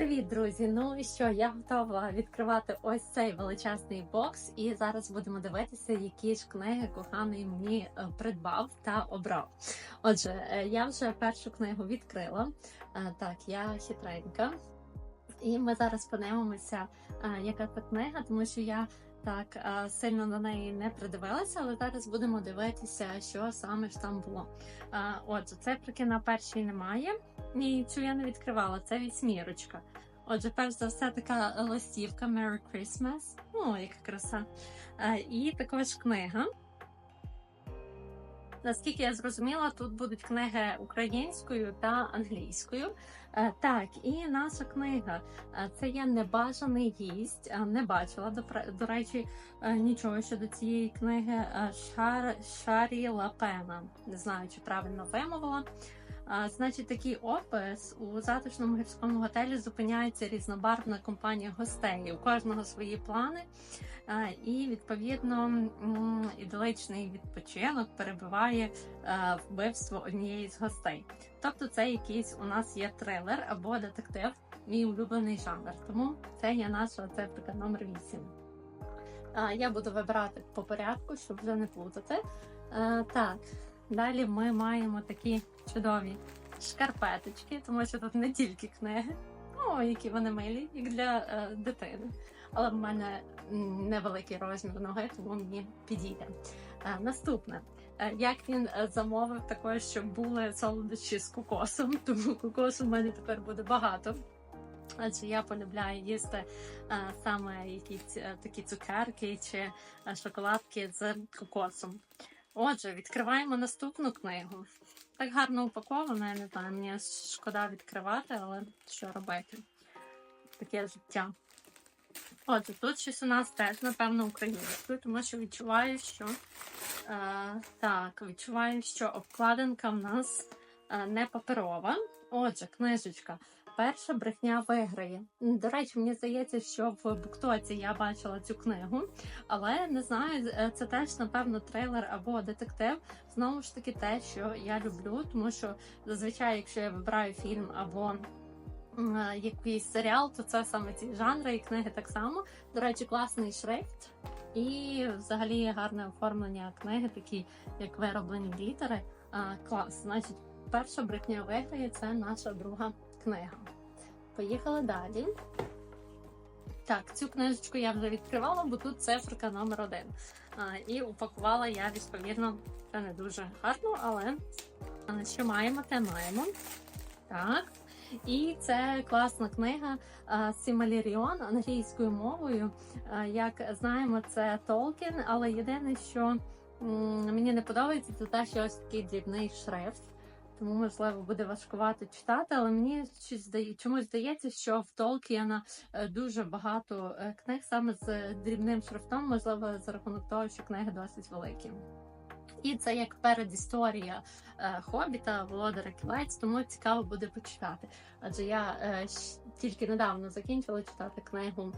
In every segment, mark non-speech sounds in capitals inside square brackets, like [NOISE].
Привіт, друзі! Ну і що, я готова відкривати ось цей величезний бокс, і зараз будемо дивитися, які ж книги коханий мені е, придбав та обрав. Отже, е, я вже першу книгу відкрила. Е, Так, я хитренька. І ми зараз подивимося, яка це книга, тому що я так е, сильно на неї не придивилася, але зараз будемо дивитися, що саме ж там було. Е, Отже, цифрики на першій немає. Ні, цю я не відкривала, це вісьмірочка. Отже, перш за все, така листівка Merry Christmas. О, яка краса. Е, І також книга. Наскільки я зрозуміла, тут будуть книги українською та англійською. Е, Так, і наша книга е, це є небажаний гість. Е, Не бачила до, речі нічого щодо цієї книги. Шар, Шарі Лапена. Не знаю, чи правильно вимовила. Значить, такий опис у затишному гірському готелі зупиняється різнобарвна компанія гостей. У кожного свої плани, і відповідно м, іделичний відпочинок перебиває е, вбивство однієї з гостей. Тобто, це якийсь у нас є трилер або детектив, мій улюблений жанр. Тому це є наша цифрика номер 8. А, Я буду вибирати по порядку, щоб вже не плутати. Е, Так, Далі ми маємо такі чудові шкарпеточки, тому що тут не тільки книги, ну які вони милі, як для е, дитини. Але в мене невеликий розмір ноги, тому мені підійде. Е, наступне, Е, як він е, замовив також, щоб були солодощі з кокосом, [LAUGHS] тому кокосу в мене тепер буде багато. Адже я полюбляю їсти е, саме якісь е, такі цукерки чи е, шоколадки з кокосом. Отже, відкриваємо наступну книгу. Так гарно упакована, я не знаю, мені шкода відкривати, але що робити? Таке життя. Отже, тут щось у нас теж, напевно, українською, тому що відчуваю, що е, так, відчуваю, що обкладинка в нас е, не паперова. Отже, книжечка. Перша брехня виграє. До речі, мені здається, що в Буктоці я бачила цю книгу, але не знаю, е, це теж напевно трейлер або детектив. Знову ж таки, те, що я люблю, тому що зазвичай, якщо я вибираю фільм або е, якийсь серіал, то це саме ці жанри і книги так само. До речі, класний шрифт і взагалі гарне оформлення книги, такі як вироблені літери. Клас. Значить, перша брехня виграє це наша друга книга. Поїхали далі. Так, цю книжечку я вже відкривала, бо тут циферка номер один. А, і упакувала я відповідно це не дуже гарно, але що маємо, те маємо. Так. І це класна книга Сімаліріон англійською мовою. Як знаємо, це Толкін, але єдине, що мені не подобається, це те, що ось такий дрібний шрифт. Тому, можливо, буде важкувато читати, але мені чомусь здається, що в Толкіна е, дуже багато е, книг саме з дрібним шрифтом, можливо, за рахунок того, що книги досить великі. І це як передісторія е, Хобіта, Володаря Кілець, тому цікаво буде почитати. Адже я е, тільки недавно закінчила читати книгу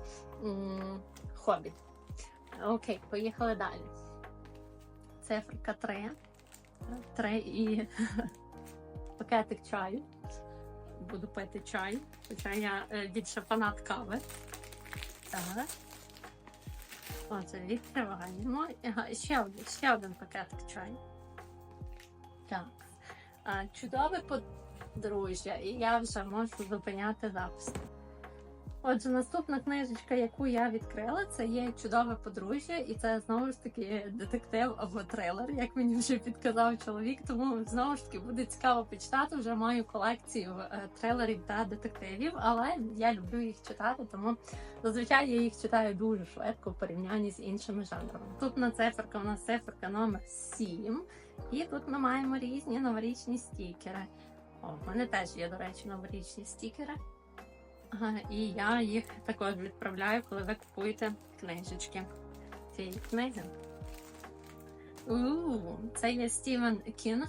Хобіт. Окей, поїхали далі. Циферка 3. 3 і [LAUGHS] пакетик чаю. Буду пити чай. Хоча я е, більше фанат кави. Так. Отже, відкриваємо. Ага, ще один, ще один пакетик чаю. Так. Чудове подружжя, і я вже можу зупиняти запис. Отже, наступна книжечка, яку я відкрила, це є чудове подружжя, і це знову ж таки детектив або трилер, як мені вже підказав чоловік. Тому знову ж таки буде цікаво почитати. Вже маю колекцію е, трилерів та детективів, але я люблю їх читати, тому зазвичай я їх читаю дуже швидко в порівнянні з іншими жанрами. Тут на циферка у нас циферка номер 7, і тут ми маємо різні новорічні стікери. О, в мене теж є, до речі, новорічні стікери. І я їх також відправляю, коли ви купуєте книжечки цієї книги. У, це є Стівен Кінг,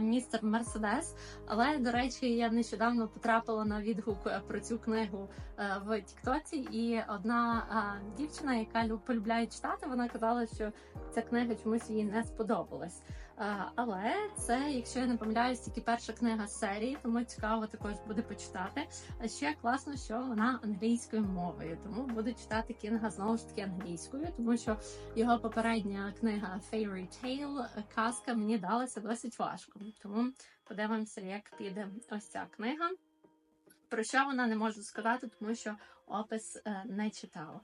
містер Мерседес. Але, до речі, я нещодавно потрапила на відгук е, про цю книгу е, в Тіктоці, і одна а, дівчина, яка полюбляє читати, вона казала, що ця книга чомусь їй не сподобалась. Е, Але це, якщо я не помиляюсь, тільки перша книга з серії, тому цікаво також буде почитати. А ще класно, що вона англійською мовою, тому буду читати Кінга знову ж таки англійською, тому що його попередня книга Fairy Tale казка мені далася досить важко. Тому подивимося, як піде ось ця книга. Про що вона не можу сказати, тому що опис е, не читала.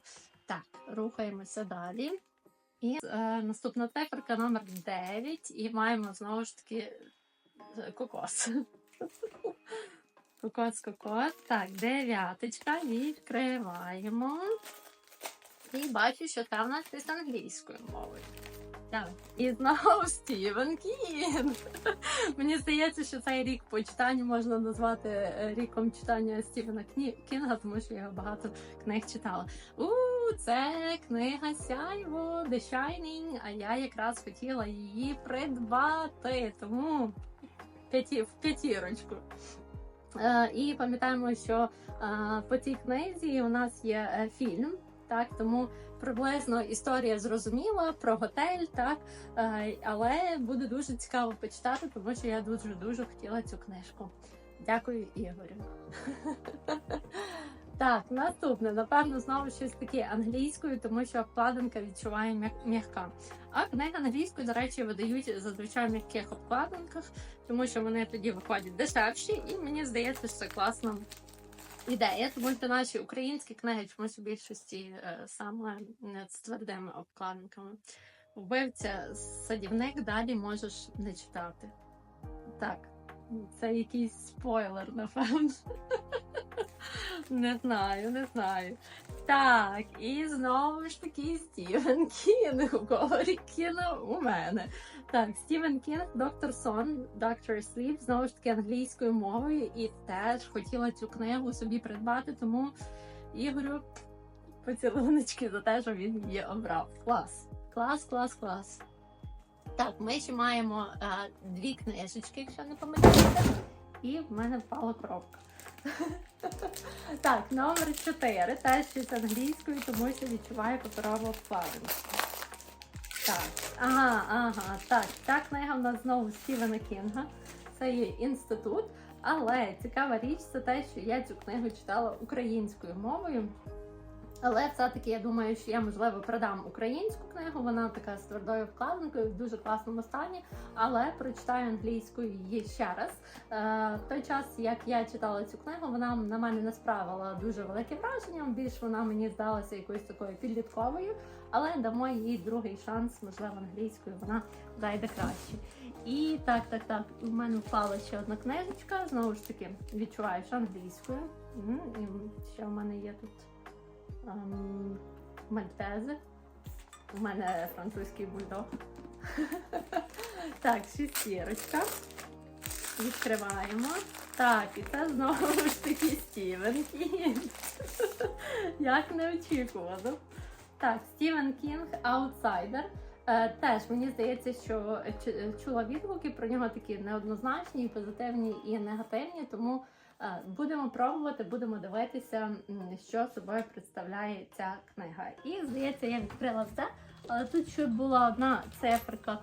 Так, рухаємося далі. І е, наступна циферка номер 9, і маємо знову ж таки е, кокос. Кокос, кокос. Так, дев'яточка. Відкриваємо. І бачу, що це в нас із англійською мовою. Так. І знову Стівен Кінг. Мені здається, що цей рік по читанню можна назвати е, ріком читання Стівена Кінга, тому що я багато книг читала. У це книга Сяйво The Shining, а я якраз хотіла її придбати, тому в п'ятірочку. Е, і пам'ятаємо, що е, по цій книзі у нас є е, фільм, так тому приблизно історія зрозуміла про готель, так але буде дуже цікаво почитати, тому що я дуже дуже хотіла цю книжку. Дякую, Ігорю. [LAUGHS] Так, наступне, напевно, знову щось таке англійською, тому що обкладинка відчуває м'яка. А книги англійською, до речі, видають зазвичай в м'яких обкладинках, тому що вони тоді виходять дешевші, і мені здається, що це класна ідея, тому що наші українські книги чомусь у більшості е, саме з твердими обкладинками. Вбивця садівник далі можеш не читати. Так, це якийсь спойлер, напевно. Не знаю, не знаю. Так, і знову ж таки Стівен Кінг. У кого рік Кіна у мене. Так, Стівен Кінг, доктор Сон, Доктор Sleep, знову ж таки англійською мовою, і теж хотіла цю книгу собі придбати, тому Ігорю поцілуночки за те, що він її обрав. Клас, клас, клас, клас. Так, ми ще маємо е, дві книжечки, якщо не помиляюся, і в мене впала коробка. [LAUGHS] Так, номер 4. Теж щось англійською, тому що відчуваю паперову обкладинку. Так, ага, ага, так. Ця книга в нас знову Стівена Кінга. Це є інститут. Але цікава річ це те, що я цю книгу читала українською мовою. Але все-таки я думаю, що я можливо продам українську книгу. Вона така з твердою вкладинкою в дуже класному стані. Але прочитаю англійською її ще раз. Е, в той час, як я читала цю книгу, вона на мене не справила дуже велике враження. Більш вона мені здалася якоюсь такою підлітковою, але дамо їй другий шанс, можливо, англійською вона зайде краще. І так, так, так. У мене впала ще одна книжечка. Знову ж таки, відчуваю, що англійською. І ще в мене є тут мальтези. У мене французький бульдог. [LAUGHS] Так, шістірочка. Відкриваємо. Так, і це знову ж таки Стівен Кінг. [LAUGHS] Як неочікувано. Так, Стівен Кінг Аутсайдер. Е, теж мені здається, що чула відгуки про нього такі неоднозначні, позитивні і негативні. Тому будемо пробувати, будемо дивитися, що собою представляє ця книга. І здається, я відкрила все. Але тут ще була одна циферка.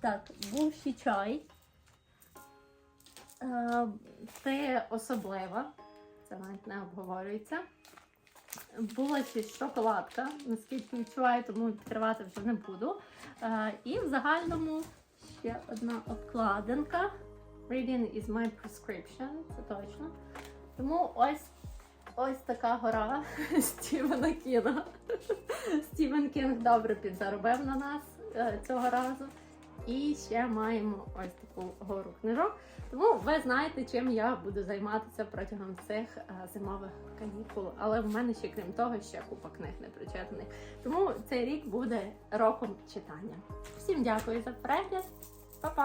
Так, був ще чай. Е, Це особлива, це навіть не обговорюється. Була ще шоколадка, наскільки відчуваю, тому відкривати вже не буду. Е, І в загальному ще одна обкладинка. Reading is my prescription, це точно. Тому ось ось така гора [LAUGHS] Стівена Кінга. Стівен Кінг добре підзаробив на нас е, цього разу. І ще маємо ось таку гору книжок. Тому ви знаєте, чим я буду займатися протягом цих е, зимових канікул. Але в мене ще крім того ще купа книг не прочитаних. Тому цей рік буде роком читання. Всім дякую за перегляд. Па-па!